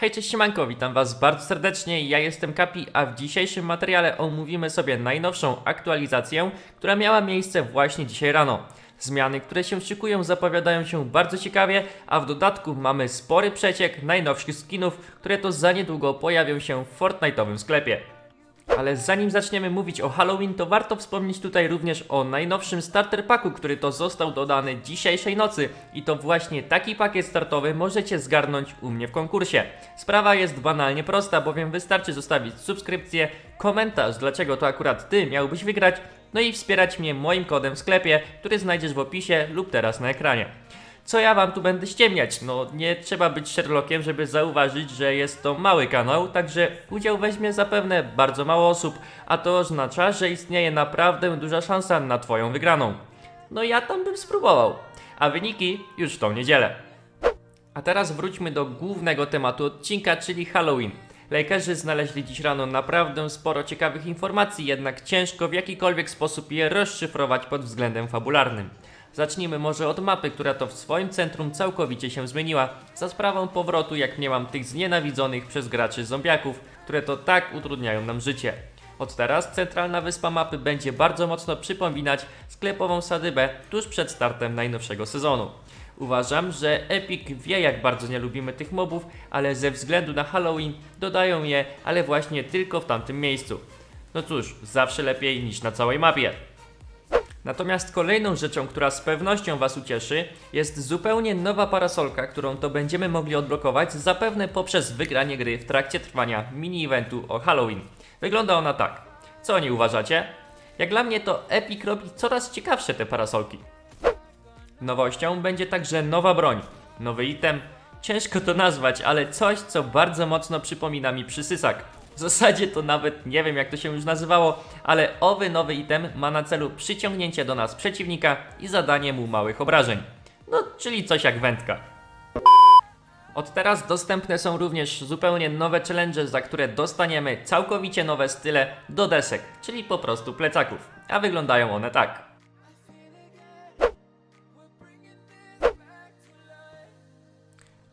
Hej, cześć siemanko, witam was bardzo serdecznie, ja jestem Kapi, a w dzisiejszym materiale omówimy sobie najnowszą aktualizację, która miała miejsce właśnie dzisiaj rano. Zmiany, które się szykują, zapowiadają się bardzo ciekawie, a w dodatku mamy spory przeciek najnowszych skinów, które to za niedługo pojawią się w Fortnite'owym sklepie. Ale zanim zaczniemy mówić o Halloween, to warto wspomnieć tutaj również o najnowszym starter packu, który to został dodany dzisiejszej nocy. I to właśnie taki pakiet startowy możecie zgarnąć u mnie w konkursie. Sprawa jest banalnie prosta, bowiem wystarczy zostawić subskrypcję, komentarz, dlaczego to akurat ty miałbyś wygrać, no i wspierać mnie moim kodem w sklepie, który znajdziesz w opisie lub teraz na ekranie. Co ja wam tu będę ściemniać? No nie trzeba być Sherlockiem, żeby zauważyć, że jest to mały kanał, także udział weźmie zapewne bardzo mało osób, a to oznacza, że istnieje naprawdę duża szansa na twoją wygraną. No ja tam bym spróbował. A wyniki już w tą niedzielę. A teraz wróćmy do głównego tematu odcinka, czyli Halloween. Lejkerzy znaleźli dziś rano naprawdę sporo ciekawych informacji, jednak ciężko w jakikolwiek sposób je rozszyfrować pod względem fabularnym. Zacznijmy może od mapy, która to w swoim centrum całkowicie się zmieniła, za sprawą powrotu, jak miałam tych znienawidzonych przez graczy zombiaków, które to tak utrudniają nam życie. Od teraz centralna wyspa mapy będzie bardzo mocno przypominać sklepową sadybę tuż przed startem najnowszego sezonu. Uważam, że Epic wie jak bardzo nie lubimy tych mobów, ale ze względu na Halloween dodają je, ale właśnie tylko w tamtym miejscu. No cóż, zawsze lepiej niż na całej mapie. Natomiast kolejną rzeczą, która z pewnością Was ucieszy, jest zupełnie nowa parasolka, którą to będziemy mogli odblokować zapewne poprzez wygranie gry w trakcie trwania mini-eventu o Halloween. Wygląda ona tak. Co nie uważacie? Jak dla mnie to Epic robi coraz ciekawsze te parasolki. Nowością będzie także nowa broń, nowy item. Ciężko to nazwać, ale coś, co bardzo mocno przypomina mi przysysak. W zasadzie to nawet nie wiem jak to się już nazywało, ale owy nowy item ma na celu przyciągnięcie do nas przeciwnika i zadanie mu małych obrażeń. No, czyli coś jak wędka. Od teraz dostępne są również zupełnie nowe challenge, za które dostaniemy całkowicie nowe style do desek, czyli po prostu plecaków. A wyglądają one tak.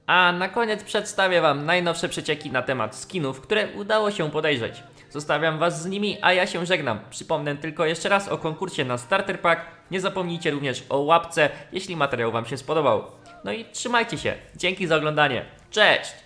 A na koniec przedstawię Wam najnowsze przecieki na temat skinów, które udało się podejrzeć. Zostawiam Was z nimi, a ja się żegnam. Przypomnę tylko jeszcze raz o konkursie na Starter Pack. Nie zapomnijcie również o łapce, jeśli materiał Wam się spodobał. No i trzymajcie się. Dzięki za oglądanie. Cześć!